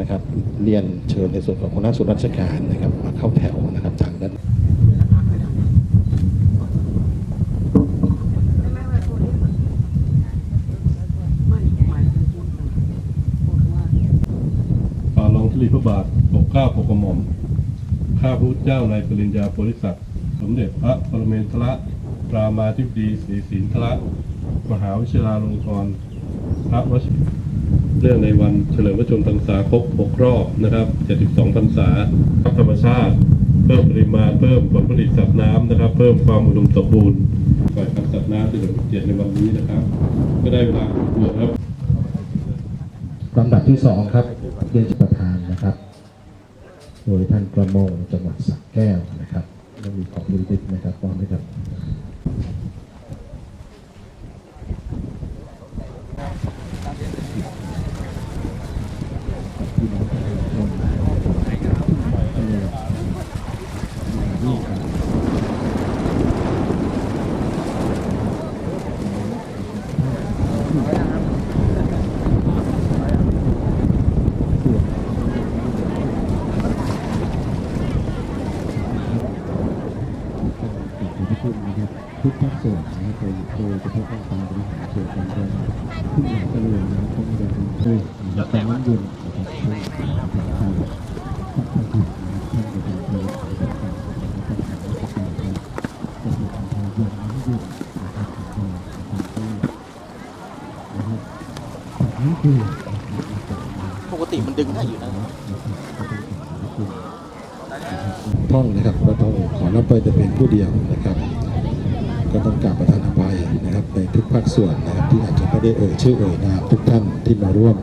นะครับ เรียนเชิญในส่วนของหัวหน้าส่วนราชการนะครับมาเข้าแถวนะครับทางด้านฝ่าลงทลีพระบาทปกเกล้าปกกระหม่อม ข้าพระพุทธเจ้าในายปริญญาโพธิสัตว์สมเด็จพระปรเมนทรรามาธิบดีศรีสินทรมหาวิชาลงกรณพระวชิ เรื่องในวันเฉลิมพระชนมพรรษาครบ 6 รอบนะครับ 72 พรรษาครับธรรมชาติ เพิ่มปริมาณเพิ่มผลผลิตสัตว์น้ำนะครับ เพิ่มความอุดมสมบูรณ์ปล่อยพันธุ์สัตว์น้ำที่เหลือเจ็ดในวันนี้นะครับ ก็ได้เวลาประกวดครับลำดับที่สองครับเรียนประธานนะครับ โดยท่านประมงจังหวัดสระแก้วนะครับและมีของบริษัทนะครับพร้อมไหมครับ ทุกภาคส่วนนะครับโดยโดยเฉพาะองค์การบริหารส่วนตำบลทุกอย่างเจริญนะครับต้องเดินด้วยนะครับแต่น้ำเย็นนะครับช่วยทางทางทางท่านประธานเทวดานะครับท่านประธานราชการครับจะมีทางเย็นน้ำเย็นนะครับของเรานะครับที่นะครับจากนี้คือปกติมันดึงได้อยู่นะท่องนะครับก็ต้องขอรับไปแต่เป็นผู้เดียวนะครับ ก็ต้องกราบประทานอภัยนะครับในทุกภาคส่วนนะครับที่อาจจะไม่ได้เอ่ยชื่อเอ่ยนามทุกท่านที่มาร่วม